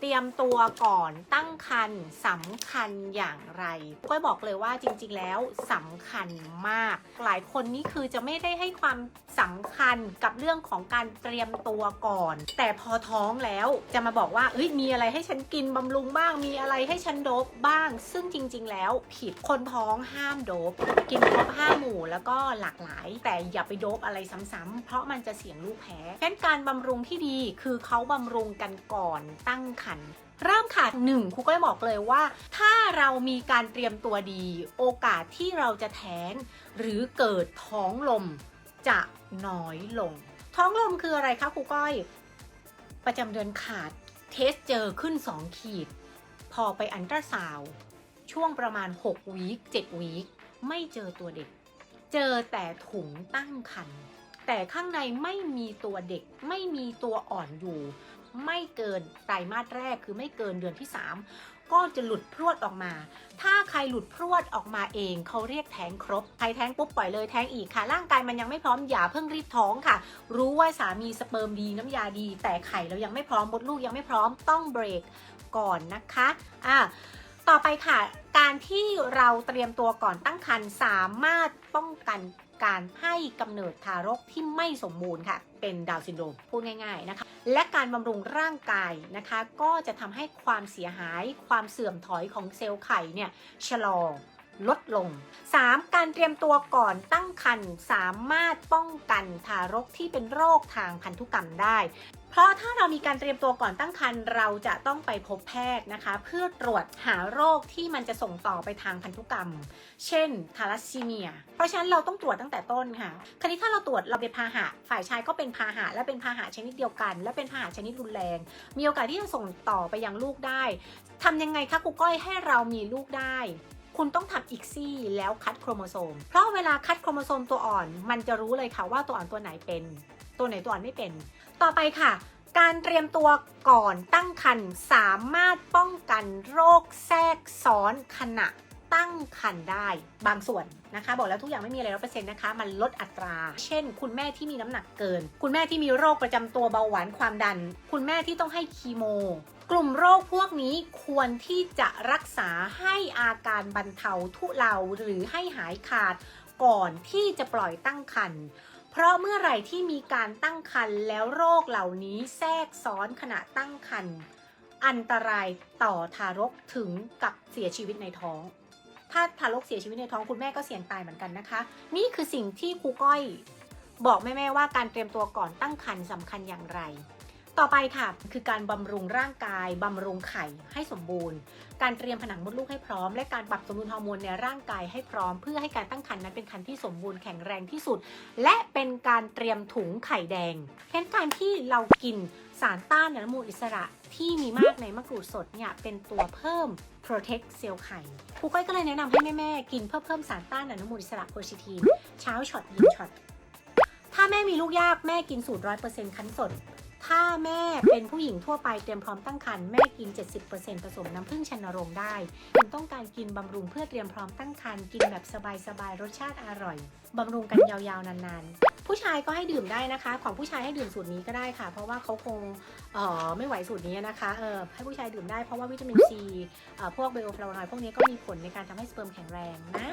เตรียมตัวก่อนตั้งครรภ์สำคัญอย่างไรก้อยบอกเลยว่าจริง ๆ แล้วสำคัญมาก หลายคนนี่คือจะไม่ได้ให้ความสำคัญกับเรื่องของการเตรียมตัวก่อน แต่พอท้องแล้วจะมาบอกว่าเอ้ยมีอะไรให้ฉันกินบำรุงบ้าง มีอะไรให้ฉันโดบบ้าง ซึ่งจริง ๆ แล้วผิดคนท้องห้ามโดบกินครบห้าหมู่แล้วก็หลากหลาย แต่อย่าไปโดบอะไรซ้ำๆเพราะมันจะเสี่ยงลูกแพ้เพราะงั้นการบำรุงที่ดีคือเขาบำรุงกันก่อนตั้งครรภ์เริ่มค่ะหนึ่งครูก็จะบอกเลยว่า ถ้าเรามีการเตรียมตัวดี โอกาสที่เราจะแท้ง หรือเกิดท้องลมจะน้อยลง ท้องลมคืออะไรคะครูก้อย ประจำเดือนขาดเทสเจอขึ้น 2 ขีด พอไปอันตราซาวช่วงประมาณ6วีค7วีคไม่เจอตัวเด็ก เจอแต่ถุงตั้งครรภ์แต่ข้างในไม่มีตัวเด็กไม่มีตัวอ่อนอยู่ ไม่เกินไตรมาสแรกคือไม่เกินเดือนที่ 3 ก็จะหลุดพรวดออกมา ถ้าใครหลุดพรวดออกมาเองเขาเรียกแท้งครบ ใครแท้งปุ๊บปล่อยเลยแท้งอีกค่ะ ร่างกายมันยังไม่พร้อมอย่าเพิ่งรีบท้องค่ะ รู้ว่าสามีสเปิร์มดีน้ำยาดี แต่ไข่เรายังไม่พร้อมมดลูกยังไม่พร้อมต้องเบรกก่อนนะคะ อะ ต่อไปค่ะ การที่เราเตรียมตัวก่อนตั้งครรภ์สามารถป้องกันการให้กำเนิดทารกที่ไม่สมบูรณ์ค่ะ เป็นดาวซินโดรมพูดง่ายๆนะคะ และการบำรุงร่างกายนะคะ ก็จะทำให้ความเสียหาย ความเสื่อมถอยของเซลล์ไข่เนี่ยชะลอลดลง 3. การเตรียมตัวก่อนตั้งครรภ์สามารถป้องกันทารกที่เป็นโรคทางพันธุกรรมได้ เพราะถ้าเรามีการเตรียมตัวก่อนตั้งครรภ์เราจะต้องไปพบแพทย์นะคะ เพื่อตรวจหาโรคที่มันจะส่งต่อไปทางพันธุกรรม เช่นทาลัสซีเมีย เพราะฉะนั้นเราต้องตรวจตั้งแต่ต้นค่ะ คราวนี้ถ้าเราตรวจเราเป็นพาหะ ฝ่ายชายก็เป็นพาหะ และเป็นพาหะชนิดเดียวกัน และเป็นพาหะชนิดรุนแรง มีโอกาสที่จะส่งต่อไปยังลูกได้ทำยังไงคะครูก้อยให้เรามีลูกได้คุณต้องทำอีกซี่แล้วคัดโครโมโซม เพราะเวลาคัดโครโมโซมตัวอ่อน มันจะรู้เลยค่ะว่าตัวอ่อนตัวไหนเป็น ตัวไหนตัวอ่อนไม่เป็น ต่อไปค่ะ การเตรียมตัวก่อนตั้งครรภ์สามารถป้องกันโรคแทรกซ้อนขณะตั้งครรภ์ได้บางส่วนนะคะ บอกแล้วทุกอย่างไม่มีอะไรร้อเปอร์เซ็นต์นะคะ มันลดอัตรา เช่น คุณแม่ที่มีน้ำหนักเกิน คุณแม่ที่มีโรคประจำตัวเบาหวานความดัน คุณแม่ที่ต้องให้คีโม กลุ่มโรคพวกนี้ควรที่จะรักษาให้อาการบรรเทาทุเลาหรือให้หายขาด ก่อนที่จะปล่อยตั้งครรภ์ เพราะเมื่อไหร่ที่มีการตั้งครรภ์แล้วโรคเหล่านี้แทรกซ้อนขณะตั้งครรภ์อันตรายต่อทารกถึงกับเสียชีวิตในท้อง ถ้าทารกเสียชีวิตในท้องคุณแม่ก็เสี่ยงตายเหมือนกันนะคะ นี่คือสิ่งที่ครูก้อย บอกแม่ๆว่าการเตรียมตัวก่อนตั้งครรภ์สำคัญอย่างไร ต่อไปค่ะคือการบำรุงร่างกายบำรุงไข่ให้สมบูรณ์ การเตรียมผนังมดลูกให้พร้อม และการปรับสมดุลฮอร์โมนในร่างกายให้พร้อม เพื่อให้การตั้งครรภ์นั้นเป็นครรภ์ที่สมบูรณ์แข็งแรงที่สุด และเป็นการเตรียมถุงไข่แดงเพราะการที่เรากินสารต้านอนุมูลอิสระที่มีมากในมะกรูดสดเนี่ยเป็นตัวเพิ่ม protect เซลล์ไข่ครูก้อยก็เลยแนะนำให้แม่ๆกินเพื่อเพิ่มสารต้านอนุมูลอิสระโพซิทีนเช้าช็อตเย็นช็อตถ้าแม่มีลูกยากแม่กินสูตรร้อยเปอร์เซ็นต์คั้นสด ถ้าแม่เป็นผู้หญิงทั่วไปเตรียมพร้อมตั้งครรภ์แม่กิน 70%ผสมน้ำผึ้งชันนรงได้คุณต้องการกินบำรุงเพื่อเตรียมพร้อมตั้งครรภ์กินแบบสบายๆรสชาติอร่อยบำรุงกันยาวๆนานๆ ผู้ชายก็ให้ดื่มได้นะคะ ของผู้ชายให้ดื่มสูตรนี้ก็ได้ค่ะ เพราะว่าเขาคงเออไม่ไหวสูตรนี้นะคะเออให้ผู้ชายดื่มได้เพราะว่าวิตามินซีเออพวกไบโอฟลาวนอยด์พวกนี้ก็มีผลในการทำให้สเปิร์มแข็งแรงนะ